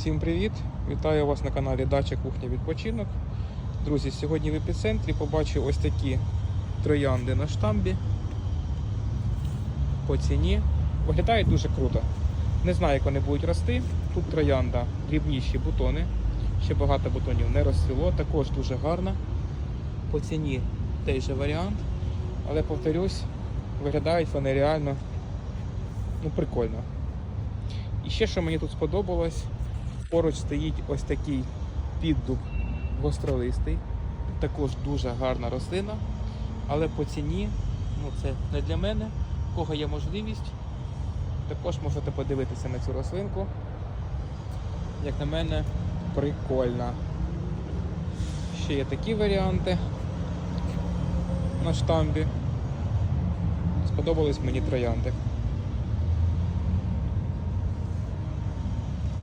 Всім привіт! Вітаю вас на каналі Дача Кухня Відпочинок. Друзі, сьогодні в епіцентрі побачив ось такі троянди на штамбі. По ціні. Виглядають дуже круто. Не знаю, як вони будуть рости. Тут троянда, дрібніші бутони. Ще багато бутонів не розцвіло. Також дуже гарна. По ціні той же варіант. Але повторюсь, виглядають вони реально ну, прикольно. І ще, що мені тут сподобалось, поруч стоїть ось такий піддуб гостролистий. Також дуже гарна рослина. Але по ціні, ну це не для мене. У кого є можливість, також можете подивитися на цю рослинку. Як на мене, прикольна. Ще є такі варіанти на штамбі. Сподобались мені троянди.